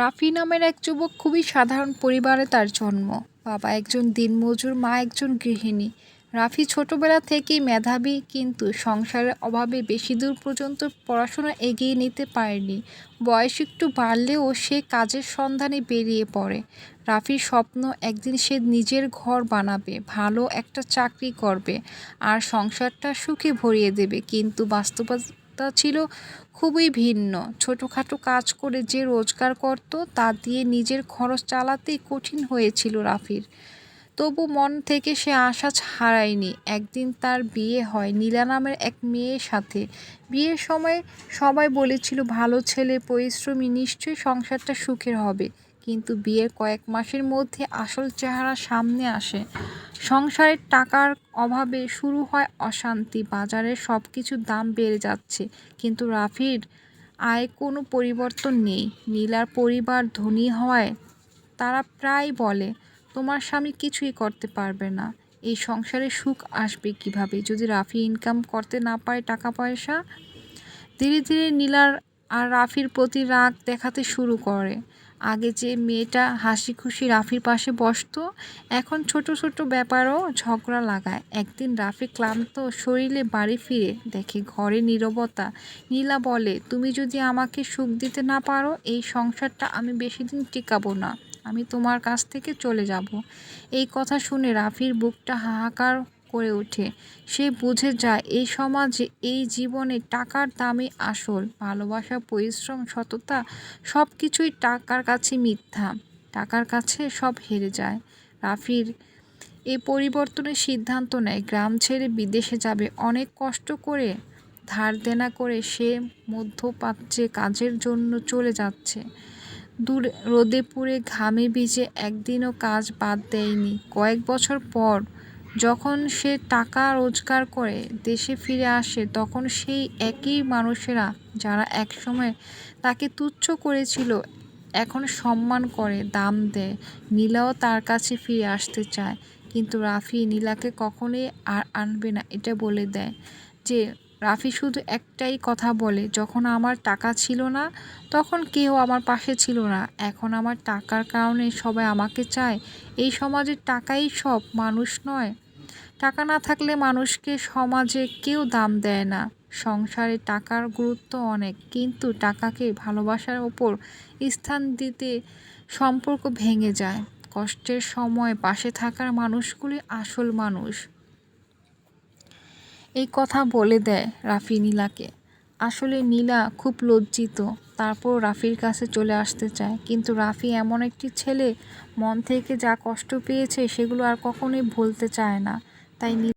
রাফি নামের এক যুবক খুবই সাধারণ পরিবারে তার জন্ম। বাবা একজন দিনমজুর, মা একজন গৃহিণী। রাফি ছোটবেলা থেকেই মেধাবী, কিন্তু সংসারের অভাবে বেশি দূর পর্যন্ত পড়াশোনা এগিয়ে নিতে পারেনি। বয়স একটু বাড়লেও সে কাজের সন্ধানে বেরিয়ে পড়ে। রাফির স্বপ্ন একদিন সে নিজের ঘর বানাবে, ভালো একটা চাকরি করবে, আর সংসারটা সুখে ভরিয়ে দেবে, কিন্তু বাস্তবতা ছিল খুবই ভিন্ন। ছোটোখাটো কাজ করে যে রোজগার করত, তা দিয়ে নিজের খরচ চালাতেই কঠিন হয়েছিল রাফির। তবু মন থেকে সে আশা হারায়নি। একদিন তার বিয়ে হয় নীলা নামের এক মেয়ের সাথে। বিয়ের সময় সবাই বলেছিল, ভালো ছেলে, পরিশ্রমী, নিশ্চয়ই সংসারটা সুখের হবে। কিন্তু বিয়ের কয়েক মাসের মধ্যে আসল চেহারা সামনে আসে। সংসারের টাকার অভাবে শুরু হয় অশান্তি বাজারে সব কিছুর দাম বেড়ে যাচ্ছে। কিন্তু রাফির আয় কোনো পরিবর্তন নেই। নীলার পরিবার ধনী হওয়ায় তারা প্রায় বলে, তোমার স্বামী কিছুই করতে পারবে না। এই সংসারে সুখ আসবে কীভাবে? যদি রাফি ইনকাম করতে না পারে টাকা পয়সা ধীরে ধীরে নীলার আর রাফির প্রতি রাগ দেখাতে শুরু করে। আগে যে মেয়েটা হাসি খুশি রাফির পাশে বসতো, এখন ছোট ছোট ব্যাপারও ঝগড়া লাগায়। একদিন রাফি ক্লান্ত শরীরে বাড়ি ফিরে দেখে ঘরে নীরবতা। নীলা বলে, তুমি যদি আমাকে সুখ দিতে না পারো, এই সংসারটা আমি বেশি দিন টিকাবো না। আমি তোমার কাছ থেকে চলে যাব। এই কথা শুনে রাফির বুকটা হাহাকার করে ওঠে। সে বুঝে যায় এই সমাজে এই জীবনে টাকার দামই আসল। ভালোবাসা, পরিশ্রম, সততা সব কিছুই টাকার কাছে মিথ্যা। টাকার কাছে সব হেরে যায়। রাফির এই পরিবর্তনের সিদ্ধান্ত নেয়। গ্রাম ছেড়ে বিদেশে যাবে। অনেক কষ্ট করে ধার দেনা করে সে মধ্যপ্রাচ্যে কাজের জন্য চলে যাচ্ছে। দূর রোদে পুড়ে ঘামে ভিজে একদিনও কাজ বাদ দেয়নি। কয়েক বছর পর যখন সে টাকা রোজগার করে দেশে ফিরে আসে, তখন সেই একই মানুষেরা যারা একসময় তাকে তুচ্ছ করেছিল, এখন সম্মান করে, দাম দেয়। নীলাও তার কাছে ফিরে আসতে চায়, কিন্তু রাফি নীলাকে কখনোই আর আনবে না। এটা বলে দেয় যে, রাফি শুধু একটাই কথা বলে, যখন আমার টাকা ছিল না, তখন কেউ আমার পাশে ছিল না। এখন আমার টাকার কারণে সবাই আমাকে চায়। এই সমাজের টাকাই সব, মানুষ নয়। টাকা না থাকলে মানুষকে সমাজে কেউ দাম দেয় না। সংসারে টাকার গুরুত্ব অনেক, কিন্তু টাকাকে ভালোবাসার ওপর স্থান দিতে সম্পর্ক ভেঙে যায়। কষ্টের সময় পাশে থাকার মানুষগুলি আসল মানুষ। এই কথা বলে দেয় রাফি নীলাকে। আসলে নীলা খুব লজ্জিত, তারপর রাফির কাছে চলে আসতে চায়। কিন্তু রাফি এমন একটি ছেলে, মন থেকে যা কষ্ট পেয়েছে সেগুলো আর কখনোই ভুলতে চায় না। তাই